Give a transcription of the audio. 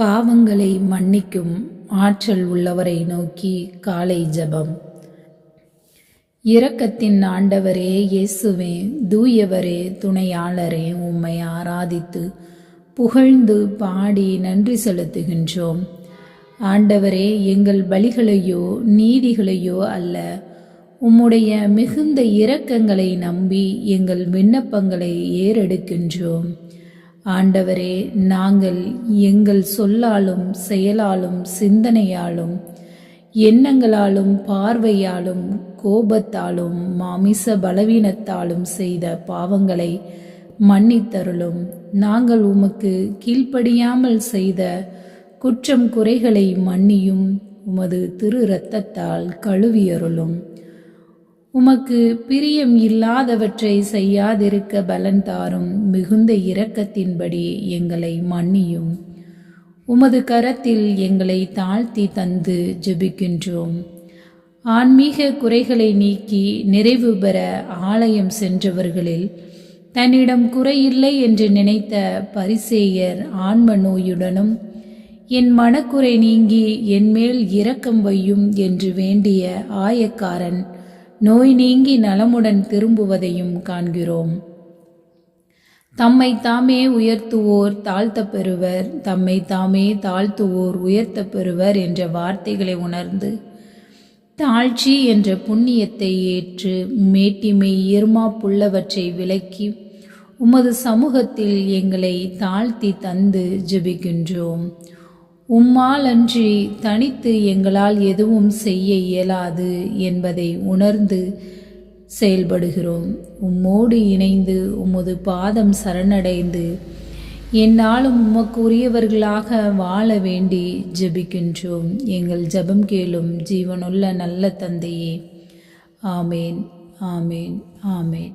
பாவங்களை மன்னிக்கும் ஆற்றல் உள்ளவரை நோக்கி காலை ஜெபம். இரக்கத்தின் ஆண்டவரே இயேசுவே தூயவரே துணையாளரே உம்மை ஆராதித்து புகழ்ந்து பாடி நன்றி செலுத்துகின்றோம். ஆண்டவரே எங்கள் பலிகளையோ நீதிகளையோ அல்ல உம்முடைய மிகுந்த இரக்கங்களை நம்பி எங்கள் விண்ணப்பங்களை ஏறெடுக்கின்றோம். ஆண்டவரே நாங்கள் எங்கள் சொல்லாலும் செயலாலும் சிந்தனையாலும் எண்ணங்களாலும் பார்வையாலும் கோபத்தாலும் மாமிச பலவீனத்தாலும் செய்த பாவங்களை மன்னித்தருளும். நாங்கள் உமக்கு கீழ்ப்படியாமல் செய்த குற்றம் குறைகளை மன்னியும் உமது திரு இரத்தத்தால் கழுவியருளும். உமக்கு பிரியம் இல்லாதவற்றை செய்யாதிருக்க பலன் தாரும் மிகுந்த இரக்கத்தின்படி எங்களை மன்னியும். உமது கரத்தில் எங்களை தாழ்த்தி தந்து ஜெபிக்கின்றோம். ஆன்மீக குறைகளை நீக்கி நிறைவு பெற ஆலயம் சென்றவர்களில் தன்னிடம் குறையில்லை என்று நினைத்த பரிசேயர் ஆன்ம நோயுடனும் என் மனக்குறை நீங்கி என்மேல் இரக்கம் வையும் என்று வேண்டிய ஆயக்காரன் நோய் நீங்கி நலமுடன் திரும்புவதையும் காண்கிறோம். தம்மை தாமே உயர்த்துவோர் தாழ்த்த பெறுவர். தம்மை தாமே தாழ்த்துவோர் உயர்த்தப் பெறுவர் என்ற வார்த்தைகளை உணர்ந்து தாழ்ச்சி என்ற புண்ணியத்தை ஏற்று மேட்டிமை இருமாப்புள்ளவற்றை விலக்கி உமது சமூகத்தில் எங்களை தாழ்த்தி தந்து ஜெபிக்கின்றோம். உம்மாலன்றி தனித்து எங்களால் எதுவும் செய்ய இயலாது என்பதை உணர்ந்து செயல்படுகிறோம். உம்மோடு இணைந்து உமது பாதம் சரணடைந்து என்னாலும் உமக்கு உரியவர்களாக வாழ வேண்டி ஜெபிக்கின்றோம். எங்கள் ஜெபம் கேளும் ஜீவனுள்ள நல்ல தந்தையே. ஆமேன் ஆமேன் ஆமேன்.